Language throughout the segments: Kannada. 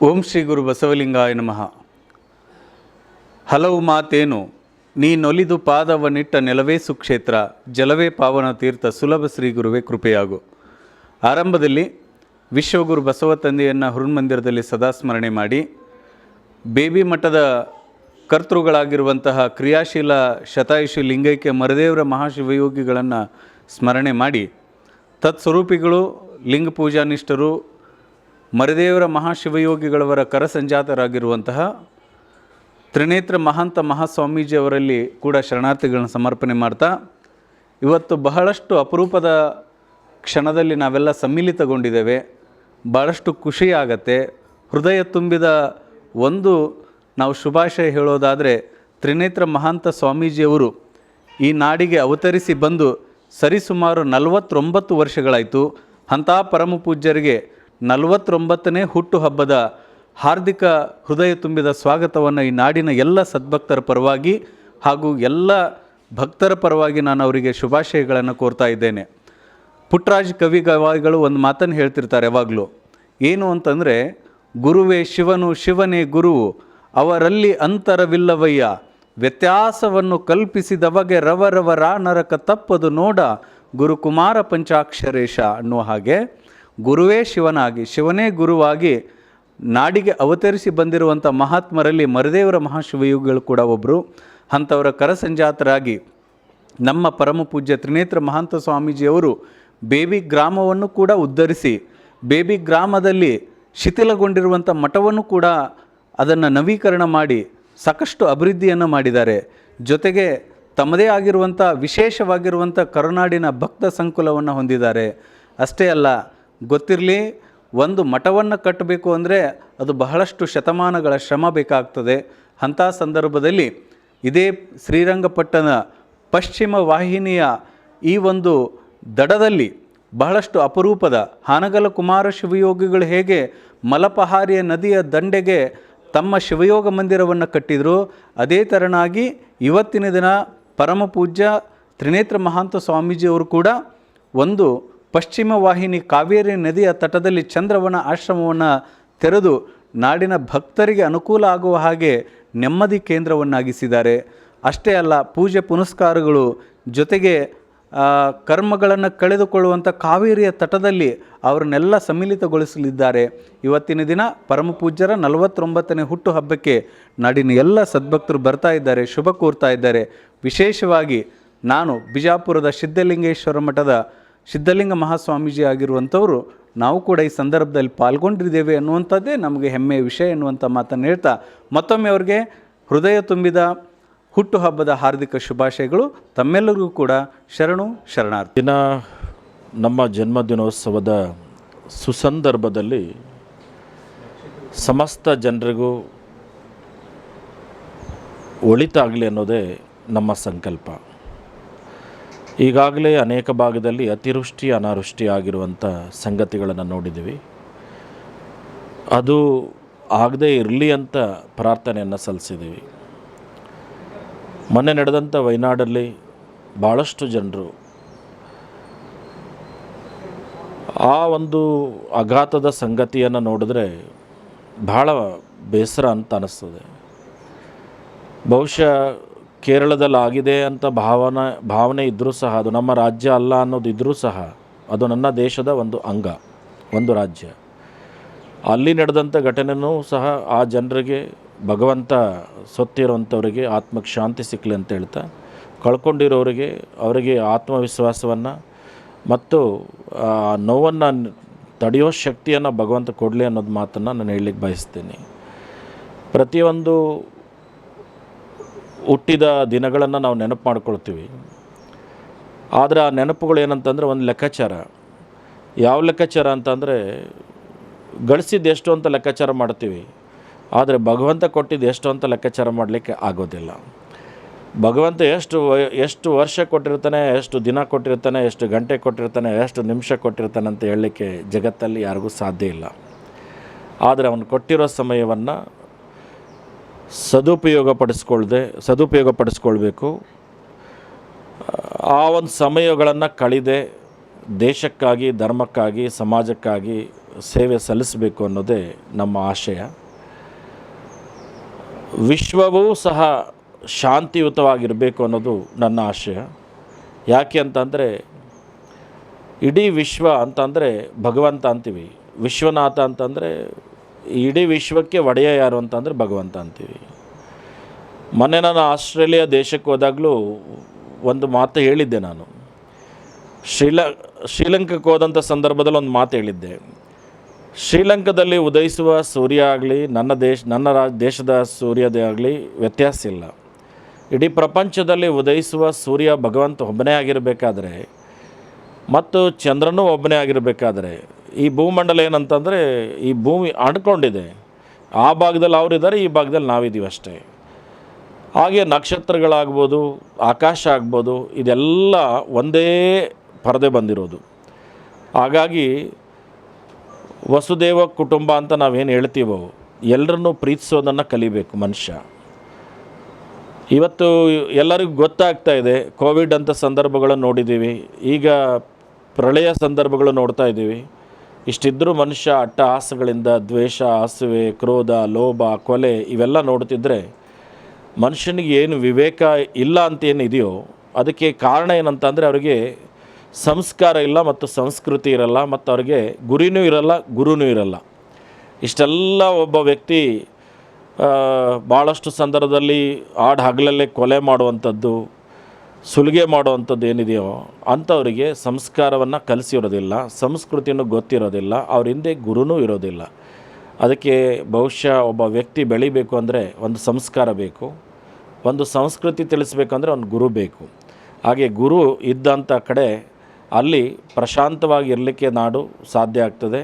ಓಂ ಶ್ರೀ ಗುರು ಬಸವಲಿಂಗಾಯ ನಮಃ. ಹಲವು ಮಾತೇನು ನೀನೊಲಿದು ಪಾದವನಿಟ್ಟ ನೆಲವೇ ಸುಕ್ಷೇತ್ರ, ಜಲವೇ ಪಾವನ ತೀರ್ಥ ಸುಲಭ ಶ್ರೀ ಗುರುವೇ ಕೃಪೆಯಾಗು. ಆರಂಭದಲ್ಲಿ ವಿಶ್ವಗುರು ಬಸವ ತಂದೆಯನ್ನು ಹುರುಣ್ಮಂದಿರದಲ್ಲಿ ಸದಾ ಸ್ಮರಣೆ ಮಾಡಿ, ಬೇಬಿ ಮಠದ ಕರ್ತೃಗಳಾಗಿರುವಂತಹ ಕ್ರಿಯಾಶೀಲ ಶತಾಯುಷಿ ಲಿಂಗೈಕ್ಯ ಮರದೇವರ ಮಹಾಶಿವಯೋಗಿಗಳನ್ನು ಸ್ಮರಣೆ ಮಾಡಿ, ತತ್ಸ್ವರೂಪಿಗಳು, ಲಿಂಗ ಪೂಜಾನಿಷ್ಠರು ಮರದೇವರ ಮಹಾಶಿವಯೋಗಿಗಳವರ ಕರಸಂಜಾತರಾಗಿರುವಂತಹ ತ್ರಿನೇತ್ರ ಮಹಾಂತ ಮಹಾಸ್ವಾಮೀಜಿಯವರಲ್ಲಿ ಕೂಡ ಶರಣಾರ್ಥಿಗಳನ್ನು ಸಮರ್ಪಣೆ ಮಾಡ್ತಾ, ಇವತ್ತು ಬಹಳಷ್ಟು ಅಪರೂಪದ ಕ್ಷಣದಲ್ಲಿ ನಾವೆಲ್ಲ ಸಮ್ಮಿಲಿತಗೊಂಡಿದ್ದೇವೆ. ಭಾಳಷ್ಟು ಖುಷಿಯಾಗತ್ತೆ ಹೃದಯ ತುಂಬಿದ ಒಂದು ನಾವು ಶುಭಾಶಯ ಹೇಳೋದಾದರೆ, ತ್ರಿನೇತ್ರ ಮಹಾಂತ ಸ್ವಾಮೀಜಿಯವರು ಈ ನಾಡಿಗೆ ಅವತರಿಸಿ ಬಂದು ಸರಿಸುಮಾರು ನಲವತ್ತೊಂಬತ್ತು ವರ್ಷಗಳಾಯಿತು. ಅಂಥ ಪರಮ ಪೂಜ್ಯರಿಗೆ ನಲವತ್ತೊಂಬತ್ತನೇ ಹುಟ್ಟುಹಬ್ಬದ ಹಾರ್ದಿಕ ಹೃದಯ ತುಂಬಿದ ಸ್ವಾಗತವನ್ನು ಈ ನಾಡಿನ ಎಲ್ಲ ಸದ್ಭಕ್ತರ ಪರವಾಗಿ ಹಾಗೂ ಎಲ್ಲ ಭಕ್ತರ ಪರವಾಗಿ ನಾನು ಅವರಿಗೆ ಶುಭಾಶಯಗಳನ್ನು ಕೋರ್ತಾ ಇದ್ದೇನೆ. ಪುಟ್ಟರಾಜ್ ಕವಿ ಗವಾಯಿಗಳು ಒಂದು ಮಾತನ್ನು ಹೇಳ್ತಿರ್ತಾರೆ ಯಾವಾಗಲೂ. ಏನು ಅಂತಂದರೆ, ಗುರುವೇ ಶಿವನು ಶಿವನೇ ಗುರು, ಅವರಲ್ಲಿ ಅಂತರವಿಲ್ಲವಯ್ಯ. ವ್ಯತ್ಯಾಸವನ್ನು ಕಲ್ಪಿಸಿದವಗೆ ರವರವರ ನರಕ ತಪ್ಪದು ನೋಡ, ಗುರುಕುಮಾರ ಪಂಚಾಕ್ಷರೇಶ ಅನ್ನುವ ಹಾಗೆ. ಗುರುವೇ ಶಿವನಾಗಿ, ಶಿವನೇ ಗುರುವಾಗಿ ನಾಡಿಗೆ ಅವತರಿಸಿ ಬಂದಿರುವಂಥ ಮಹಾತ್ಮರಲ್ಲಿ ಮರದೇವರ ಮಹಾಶಿವಯುಗಳು ಕೂಡ ಒಬ್ಬರು ಅಂಥವರ ಕರಸಂಜಾತರಾಗಿ ನಮ್ಮ ಪರಮ ಪೂಜ್ಯ ತ್ರಿನೇತ್ರ ಮಹಾಂತ ಸ್ವಾಮೀಜಿಯವರು ಬೇಬಿ ಗ್ರಾಮವನ್ನು ಕೂಡ ಉದ್ಧರಿಸಿ, ಬೇಬಿ ಗ್ರಾಮದಲ್ಲಿ ಶಿಥಿಲಗೊಂಡಿರುವಂಥ ಮಠವನ್ನು ಕೂಡ ಅದನ್ನು ನವೀಕರಣ ಮಾಡಿ ಸಾಕಷ್ಟು ಅಭಿವೃದ್ಧಿಯನ್ನು ಮಾಡಿದ್ದಾರೆ. ಜೊತೆಗೆ ತಮ್ಮದೇ ಆಗಿರುವಂಥ ವಿಶೇಷವಾಗಿರುವಂಥ ಕರುನಾಡಿನ ಭಕ್ತ ಸಂಕುಲವನ್ನು ಹೊಂದಿದ್ದಾರೆ. ಅಷ್ಟೇ ಅಲ್ಲ ಗೊತ್ತಿರಲಿ, ಒಂದು ಮಠವನ್ನು ಕಟ್ಟಬೇಕು ಅಂದರೆ ಅದು ಬಹಳಷ್ಟು ಶತಮಾನಗಳ ಶ್ರಮ ಬೇಕಾಗ್ತದೆ. ಅಂಥ ಸಂದರ್ಭದಲ್ಲಿ ಇದೇ ಶ್ರೀರಂಗಪಟ್ಟಣ ಪಶ್ಚಿಮ ವಾಹಿನಿಯ ಈ ಒಂದು ದಡದಲ್ಲಿ ಬಹಳಷ್ಟು ಅಪರೂಪದ ಹಾನಗಲ ಕುಮಾರ ಶಿವಯೋಗಿಗಳು ಹೇಗೆ ಮಲಪಹಾರಿಯ ನದಿಯ ದಂಡೆಗೆ ತಮ್ಮ ಶಿವಯೋಗ ಮಂದಿರವನ್ನು ಕಟ್ಟಿದರು, ಅದೇ ತರನಾಗಿ ಇವತ್ತಿನ ದಿನ ಪರಮ ಪೂಜ್ಯ ತ್ರಿನೇತ್ರ ಮಹಾಂತ ಸ್ವಾಮೀಜಿಯವರು ಕೂಡ ಒಂದು ಪಶ್ಚಿಮ ವಾಹಿನಿ ಕಾವೇರಿ ನದಿಯ ತಟದಲ್ಲಿ ಚಂದ್ರವನ ಆಶ್ರಮವನ್ನು ತೆರೆದು ನಾಡಿನ ಭಕ್ತರಿಗೆ ಅನುಕೂಲ ಆಗುವ ಹಾಗೆ ನೆಮ್ಮದಿ ಕೇಂದ್ರವನ್ನಾಗಿಸಿದ್ದಾರೆ. ಅಷ್ಟೇ ಅಲ್ಲ, ಪೂಜೆ ಪುನಸ್ಕಾರಗಳು ಜೊತೆಗೆ ಕರ್ಮಗಳನ್ನು ಕಳೆದುಕೊಳ್ಳುವಂಥ ಕಾವೇರಿಯ ತಟದಲ್ಲಿ ಅವರನ್ನೆಲ್ಲ ಸಮ್ಮಿಲಿತಗೊಳಿಸಲಿದ್ದಾರೆ. ಇವತ್ತಿನ ದಿನ ಪರಮಪೂಜ್ಯರ ಪೂಜ್ಯರ ನಲವತ್ತೊಂಬತ್ತನೇ ಹುಟ್ಟುಹಬ್ಬಕ್ಕೆ ನಾಡಿನ ಎಲ್ಲ ಸದ್ಭಕ್ತರು ಬರ್ತಾ ಇದ್ದಾರೆ, ಶುಭ ಕೋರ್ತಾ ಇದ್ದಾರೆ. ವಿಶೇಷವಾಗಿ ನಾನು ಬಿಜಾಪುರದ ಸಿದ್ಧಲಿಂಗೇಶ್ವರ ಮಠದ ಸಿದ್ಧಲಿಂಗ ಮಹಾಸ್ವಾಮೀಜಿ ಆಗಿರುವಂಥವರು, ನಾವು ಕೂಡ ಈ ಸಂದರ್ಭದಲ್ಲಿ ಪಾಲ್ಗೊಂಡಿದ್ದೇವೆ ಅನ್ನುವಂಥದ್ದೇ ನಮಗೆ ಹೆಮ್ಮೆಯ ವಿಷಯ ಎನ್ನುವಂಥ ಮಾತನ್ನು ಹೇಳ್ತಾ, ಮತ್ತೊಮ್ಮೆ ಅವರಿಗೆ ಹೃದಯ ತುಂಬಿದ ಹುಟ್ಟುಹಬ್ಬದ ಹಾರ್ದಿಕ ಶುಭಾಶಯಗಳು. ತಮ್ಮೆಲ್ಲರಿಗೂ ಕೂಡ ಶರಣು, ಶರಣಾರ್ಥಿ. ದಿನ ನಮ್ಮ ಜನ್ಮದಿನೋತ್ಸವದ ಸುಸಂದರ್ಭದಲ್ಲಿ ಸಮಸ್ತ ಜನರಿಗೂ ಒಳಿತಾಗಲಿ ಅನ್ನೋದೇ ನಮ್ಮ ಸಂಕಲ್ಪ. ಈಗಾಗಲೇ ಅನೇಕ ಭಾಗದಲ್ಲಿ ಅತಿವೃಷ್ಟಿ ಅನಾವೃಷ್ಟಿ ಆಗಿರುವಂಥ ಸಂಗತಿಗಳನ್ನು ನೋಡಿದ್ದೀವಿ. ಅದು ಆಗದೇ ಇರಲಿ ಅಂತ ಪ್ರಾರ್ಥನೆಯನ್ನು ಸಲ್ಲಿಸಿದ್ದೀವಿ. ಮೊನ್ನೆ ನಡೆದಂಥ ವಯನಾಡಲ್ಲಿ ಭಾಳಷ್ಟು ಜನರು ಆ ಒಂದು ಆಘಾತದ ಸಂಗತಿಯನ್ನು ನೋಡಿದ್ರೆ ಭಾಳ ಬೇಸರ ಅಂತ ಅನ್ನಿಸ್ತದೆ ಬಹುಶಃ ಕೇರಳದಲ್ಲಿ ಆಗಿದೆ ಅಂತ ಭಾವನೆ ಭಾವನೆ ಇದ್ದರೂ ಸಹ, ಅದು ನಮ್ಮ ರಾಜ್ಯ ಅಲ್ಲ ಅನ್ನೋದು ಇದ್ದರೂ ಸಹ, ಅದು ನನ್ನ ದೇಶದ ಒಂದು ಅಂಗ, ಒಂದು ರಾಜ್ಯ. ಅಲ್ಲಿ ನಡೆದಂಥ ಘಟನೆನೂ ಸಹ ಆ ಜನರಿಗೆ, ಭಗವಂತ ಸೊತ್ತಿರುವಂಥವರಿಗೆ ಆತ್ಮಕ್ಕೆ ಶಾಂತಿ ಸಿಕ್ಕಲಿ ಅಂತ ಹೇಳ್ತಾ, ಕಳ್ಕೊಂಡಿರೋರಿಗೆ ಅವರಿಗೆ ಆತ್ಮವಿಶ್ವಾಸವನ್ನು ಮತ್ತು, ಆ, ನೋವನ್ನು ತಡೆಯೋ ಶಕ್ತಿಯನ್ನು ಭಗವಂತ ಕೊಡಲಿ ಅನ್ನೋದು ಮಾತನ್ನು ನಾನು ಹೇಳಲಿಕ್ಕೆ ಬಯಸ್ತೀನಿ. ಪ್ರತಿಯೊಂದು ಹುಟ್ಟಿದ ದಿನಗಳನ್ನು ನಾವು ನೆನಪು ಮಾಡ್ಕೊಳ್ತೀವಿ. ಆದರೆ ಆ ನೆನಪುಗಳು ಏನಂತಂದರೆ ಒಂದು ಲೆಕ್ಕಾಚಾರ. ಯಾವ ಲೆಕ್ಕಾಚಾರ ಅಂತಂದರೆ ಗಳಿಸಿದ್ದು ಎಷ್ಟು ಅಂತ ಲೆಕ್ಕಾಚಾರ ಮಾಡ್ತೀವಿ. ಆದರೆ ಭಗವಂತ ಕೊಟ್ಟಿದ್ದು ಎಷ್ಟು ಅಂತ ಲೆಕ್ಕಾಚಾರ ಮಾಡಲಿಕ್ಕೆ ಆಗೋದಿಲ್ಲ. ಭಗವಂತ ಎಷ್ಟು ಎಷ್ಟು ವರ್ಷ ಕೊಟ್ಟಿರ್ತಾನೆ, ಎಷ್ಟು ದಿನ ಕೊಟ್ಟಿರ್ತಾನೆ, ಎಷ್ಟು ಗಂಟೆ ಕೊಟ್ಟಿರ್ತಾನೆ, ಎಷ್ಟು ನಿಮಿಷ ಕೊಟ್ಟಿರ್ತಾನೆ ಅಂತ ಹೇಳಲಿಕ್ಕೆ ಜಗತ್ತಲ್ಲಿ ಯಾರಿಗೂ ಸಾಧ್ಯ ಇಲ್ಲ. ಆದರೆ ಅವನು ಕೊಟ್ಟಿರೋ ಸಮಯವನ್ನು ಸದುಪಯೋಗ ಪಡಿಸ್ಕೊಳ್ದೆ ಸದುಪಯೋಗ ಪಡಿಸ್ಕೊಳ್ಬೇಕು ಆ ಒಂದು ಸಮಯಗಳನ್ನು ಕಳೆದೆ ದೇಶಕ್ಕಾಗಿ, ಧರ್ಮಕ್ಕಾಗಿ, ಸಮಾಜಕ್ಕಾಗಿ ಸೇವೆ ಸಲ್ಲಿಸಬೇಕು ಅನ್ನೋದೇ ನಮ್ಮ ಆಶಯ. ವಿಶ್ವವೂ ಸಹ ಶಾಂತಿಯುತವಾಗಿರಬೇಕು ಅನ್ನೋದು ನನ್ನ ಆಶಯ. ಯಾಕೆ ಅಂತಂದರೆ, ಇಡೀ ವಿಶ್ವ ಅಂತಂದರೆ ಭಗವಂತ ಅಂತೀವಿ. ವಿಶ್ವನಾಥ ಅಂತಂದರೆ ಇಡೀ ವಿಶ್ವಕ್ಕೆ ಒಡೆಯ ಯಾರು ಅಂತಂದರೆ ಭಗವಂತ ಅಂತೀವಿ. ಮೊನ್ನೆ ನಾನು ಆಸ್ಟ್ರೇಲಿಯಾ ದೇಶಕ್ಕೆ ಹೋದಾಗಲೂ ಒಂದು ಮಾತು ಹೇಳಿದ್ದೆ ನಾನು. ಶ್ರೀಲ, ಶ್ರೀಲಂಕಕ್ಕೆ ಹೋದಂಥ ಸಂದರ್ಭದಲ್ಲಿ ಒಂದು ಮಾತು ಹೇಳಿದ್ದೆ. ಶ್ರೀಲಂಕಾದಲ್ಲಿ ಉದಯಿಸುವ ಸೂರ್ಯ ಆಗಲಿ, ನನ್ನ ದೇಶ, ನನ್ನ ರಾ, ದೇಶದ ಸೂರ್ಯದೇ ಆಗಲಿ ವ್ಯತ್ಯಾಸ ಇಲ್ಲ. ಇಡೀ ಪ್ರಪಂಚದಲ್ಲಿ ಉದಯಿಸುವ ಸೂರ್ಯ ಭಗವಂತ ಒಬ್ಬನೇ ಆಗಿರಬೇಕಾದ್ರೆ, ಮತ್ತು ಚಂದ್ರನೂ ಒಬ್ಬನೇ ಆಗಿರಬೇಕಾದ್ರೆ ಈ ಭೂಮಂಡಲ ಏನಂತಂದರೆ ಈ ಭೂಮಿ ಅಂಡ್ಕೊಂಡಿದೆ ಆ ಭಾಗದಲ್ಲಿ ಅವರಿದ್ದಾರೆ ಈ ಭಾಗದಲ್ಲಿ ನಾವಿದ್ದೀವಿ ಅಷ್ಟೇ. ಹಾಗೆ ನಕ್ಷತ್ರಗಳಾಗ್ಬೋದು, ಆಕಾಶ ಆಗ್ಬೋದು, ಇದೆಲ್ಲ ಒಂದೇ ಪರದೆ ಬಂದಿರೋದು. ಹಾಗಾಗಿ ವಸುದೇವ ಕುಟುಂಬ ಅಂತ ನಾವೇನು ಹೇಳ್ತೀವೋ ಎಲ್ಲರನ್ನೂ ಪ್ರೀತಿಸೋದನ್ನು ಕಲಿಬೇಕು ಮನುಷ್ಯ. ಇವತ್ತು ಎಲ್ಲರಿಗೂ ಗೊತ್ತಾಗ್ತಾ ಇದೆ, ಕೋವಿಡ್ ಅಂತ ಸಂದರ್ಭಗಳನ್ನು ನೋಡಿದ್ದೀವಿ. ಈಗ ಪ್ರಳಯ ಸಂದರ್ಭಗಳು ನೋಡ್ತಾ ಇದ್ದೀವಿ. ಇಷ್ಟಿದ್ದರೂ ಮನುಷ್ಯ ಅಟ್ಟ ಆಸೆಗಳಿಂದ ದ್ವೇಷ, ಆಸುವೆ, ಕ್ರೋಧ, ಲೋಭ, ಕೊಲೆ ಇವೆಲ್ಲ ನೋಡ್ತಿದ್ರೆ ಮನುಷ್ಯನಿಗೆ ಏನು ವಿವೇಕ ಇಲ್ಲ ಅಂತ ಇದೆಯೋ ಅದಕ್ಕೆ ಕಾರಣ ಏನಂತಂದರೆ ಅವರಿಗೆ ಸಂಸ್ಕಾರ ಇಲ್ಲ ಮತ್ತು ಸಂಸ್ಕೃತಿ ಇರಲ್ಲ ಮತ್ತು ಅವ್ರಿಗೆ ಗುರಿನೂ ಇರಲ್ಲ, ಗುರುನೂ ಇರಲ್ಲ. ಇಷ್ಟೆಲ್ಲ ಒಬ್ಬ ವ್ಯಕ್ತಿ ಭಾಳಷ್ಟು ಸಂದರ್ಭದಲ್ಲಿ ಆಡು ಹಗಲಲ್ಲೇ ಕೊಲೆ ಮಾಡುವಂಥದ್ದು ಸುಲಿಗೆ ಮಾಡುವಂಥದ್ದು ಏನಿದೆಯೋ ಅಂಥವರಿಗೆ ಸಂಸ್ಕಾರವನ್ನು ಕಲಿಸಿರೋದಿಲ್ಲ, ಸಂಸ್ಕೃತಿಯನ್ನು ಗೊತ್ತಿರೋದಿಲ್ಲ, ಅವ್ರ ಹಿಂದೆ ಗುರುನೂ ಇರೋದಿಲ್ಲ. ಅದಕ್ಕೆ ಬಹುಶಃ ಒಬ್ಬ ವ್ಯಕ್ತಿ ಬೆಳಿಬೇಕು ಅಂದರೆ ಒಂದು ಸಂಸ್ಕಾರ ಬೇಕು, ಒಂದು ಸಂಸ್ಕೃತಿ ತಿಳಿಸ್ಬೇಕಂದ್ರೆ ಒಂದು ಗುರು ಬೇಕು. ಹಾಗೆ ಗುರು ಇದ್ದಂಥ ಕಡೆ ಅಲ್ಲಿ ಪ್ರಶಾಂತವಾಗಿ ಇರಲಿಕ್ಕೆ ನಾಡು ಸಾಧ್ಯ ಆಗ್ತದೆ.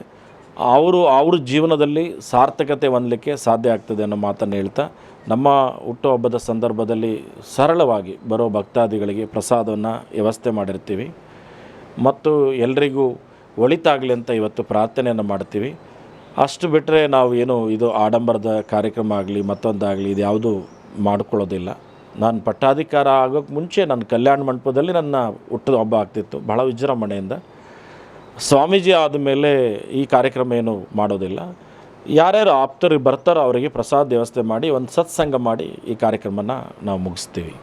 ಅವರು, ಅವ್ರ ಜೀವನದಲ್ಲಿ ಸಾರ್ಥಕತೆ ಹೊಂದಲಿಕ್ಕೆ ಸಾಧ್ಯ ಆಗ್ತದೆ ಅನ್ನೋ ಮಾತನ್ನು ಹೇಳ್ತಾ, ನಮ್ಮ ಹುಟ್ಟುಹಬ್ಬದ ಸಂದರ್ಭದಲ್ಲಿ ಸರಳವಾಗಿ ಬರೋ ಭಕ್ತಾದಿಗಳಿಗೆ ಪ್ರಸಾದವನ್ನು ವ್ಯವಸ್ಥೆ ಮಾಡಿರ್ತೀವಿ. ಮತ್ತು ಎಲ್ರಿಗೂ ಒಳಿತಾಗಲಿ ಅಂತ ಇವತ್ತು ಪ್ರಾರ್ಥನೆಯನ್ನು ಮಾಡ್ತೀವಿ. ಅಷ್ಟು ಬಿಟ್ಟರೆ ನಾವು ಏನು ಇದು ಆಡಂಬರದ ಕಾರ್ಯಕ್ರಮ ಆಗಲಿ, ಮತ್ತೊಂದಾಗಲಿ, ಇದು ಯಾವುದೂ ಮಾಡ್ಕೊಳ್ಳೋದಿಲ್ಲ. ನಾನು ಪಟ್ಟಾಧಿಕಾರ ಆಗೋಕ್ಕೆ ಮುಂಚೆ ನನ್ನ ಕಲ್ಯಾಣ ಮಂಟಪದಲ್ಲಿ ನನ್ನ ಹುಟ್ಟದ ಹಬ್ಬ ಆಗ್ತಿತ್ತು ಭಾಳ ವಿಜೃಂಭಣೆಯಿಂದ. ಸ್ವಾಮೀಜಿ ಆದಮೇಲೆ ಈ ಕಾರ್ಯಕ್ರಮ ಏನು ಮಾಡೋದಿಲ್ಲ. ಯಾರ್ಯಾರು ಆಪ್ತರಿಗೆ ಬರ್ತಾರೋ ಅವರಿಗೆ ಪ್ರಸಾದ ವ್ಯವಸ್ಥೆ ಮಾಡಿ, ಒಂದು ಸತ್ಸಂಗ ಮಾಡಿ ಈ ಕಾರ್ಯಕ್ರಮನ ನಾವು ಮುಗಿಸ್ತೀವಿ.